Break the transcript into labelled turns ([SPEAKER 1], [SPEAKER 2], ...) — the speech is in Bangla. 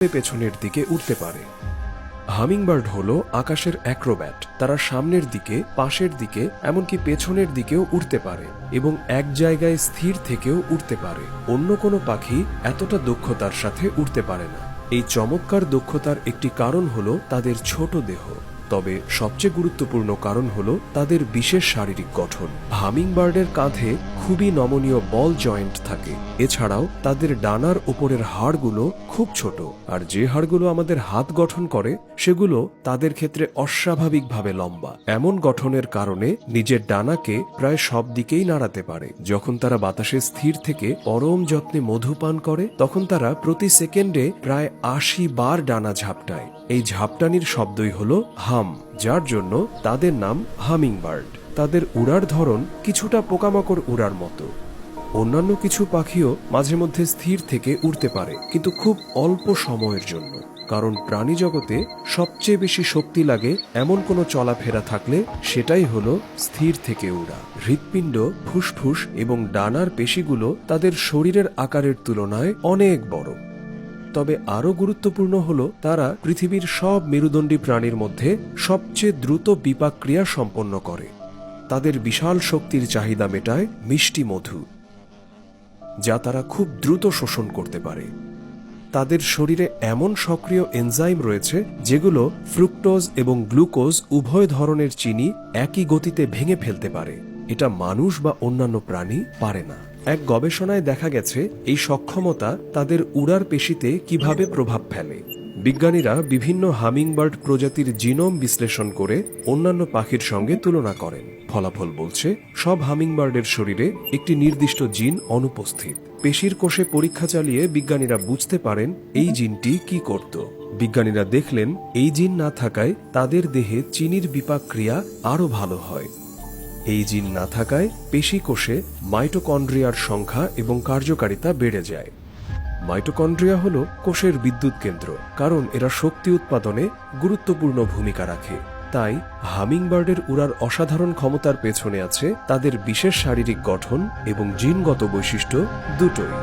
[SPEAKER 1] পেছনের দিকে উঠতে পারে। হামিংবার্ড হল আকাশের অ্যাক্রোব্যাট। তারা সামনের দিকে, পাশের দিকে, এমনকি পেছনের দিকেও উঠতে পারে এবং এক জায়গায় স্থির থেকেও উঠতে পারে। অন্য কোনো পাখি এতটা দক্ষতার সাথে উঠতে পারে না। এই চমৎকার দক্ষতার একটি কারণ হল তাদের ছোট দেহ। তবে সবচেয়ে গুরুত্বপূর্ণ কারণ হল তাদের বিশেষ শারীরিক গঠন। হামিংবার্ডের কাঁধে খুবই নমনীয় বল জয়েন্ট থাকে। এছাড়াও তাদের ডানার ওপরের হাড়গুলো খুব ছোট। আর যে হাড়গুলো আমাদের হাত গঠন করে, সেগুলো তাদের ক্ষেত্রে অস্বাভাবিকভাবে লম্বা। এমন গঠনের কারণে নিজের ডানাকে প্রায় সব দিকেই নাড়াতে পারে। যখন তারা বাতাসে স্থির থেকে পরম যত্নে মধু পান করে, তখন তারা প্রতি সেকেন্ডে প্রায় আশি বার ডানা ঝাপটায়। এই ঝাপটানির শব্দই হল হাম, যার জন্য তাদের নাম হামিংবার্ড। তাদের উড়ার ধরন কিছুটা পোকামাকড় উড়ার মতো। অন্যান্য কিছু পাখিও মাঝে মধ্যে স্থির থেকে উড়তে পারে, কিন্তু খুব অল্প সময়ের জন্য, কারণ প্রাণী জগতে সবচেয়ে বেশি শক্তি লাগে এমন কোনো চলাফেরা থাকলে সেটাই হলো স্থির থেকে উড়া। হৃৎপিণ্ড, ফুসফুস এবং ডানার পেশিগুলো তাদের শরীরের আকারের তুলনায় অনেক বড়। তবে আরও গুরুত্বপূর্ণ হল তারা পৃথিবীর সব মেরুদণ্ডী প্রাণীর মধ্যে সবচেয়ে দ্রুত বিপাক ক্রিয়া সম্পন্ন করে। তাদের বিশাল শক্তির চাহিদা মেটায় মিষ্টি মধু, যা তারা খুব দ্রুত শোষণ করতে পারে। তাদের শরীরে এমন সক্রিয় এনজাইম রয়েছে যেগুলো ফ্রুক্টোজ এবং গ্লুকোজ উভয় ধরনের চিনি একই গতিতে ভেঙে ফেলতে পারে। এটা মানুষ বা অন্যান্য প্রাণী পারে না। এক গবেষণায় দেখা গেছে, এই সক্ষমতা তাদের উড়ার পেশিতে কীভাবে প্রভাব ফেলে। বিজ্ঞানীরা বিভিন্ন হামিংবার্ড প্রজাতির জিনোম বিশ্লেষণ করে অন্যান্য পাখির সঙ্গে তুলনা করেন। ফলাফল বলছে, সব হামিংবার্ডের শরীরে একটি নির্দিষ্ট জিন অনুপস্থিত। পেশির কোষে পরীক্ষা চালিয়ে বিজ্ঞানীরা বুঝতে পারেন এই জিনটি কি করত। বিজ্ঞানীরা দেখলেন, এই জিন না থাকায় তাদের দেহে চিনির বিপাক ক্রিয়া আরও ভালো হয়। এই জিন না থাকায় পেশি কোষে মাইটোকন্ড্রিয়ার সংখ্যা এবং কার্যকারিতা বেড়ে যায়। মাইটোকন্ড্রিয়া হল কোষের বিদ্যুৎ কেন্দ্র, কারণ এরা শক্তি উৎপাদনে গুরুত্বপূর্ণ ভূমিকা রাখে। তাই, হামিংবার্ডের উড়ার অসাধারণ ক্ষমতার পেছনে আছে তাদের বিশেষ শারীরিক গঠন এবং জিনগত বৈশিষ্ট্য দুটোই।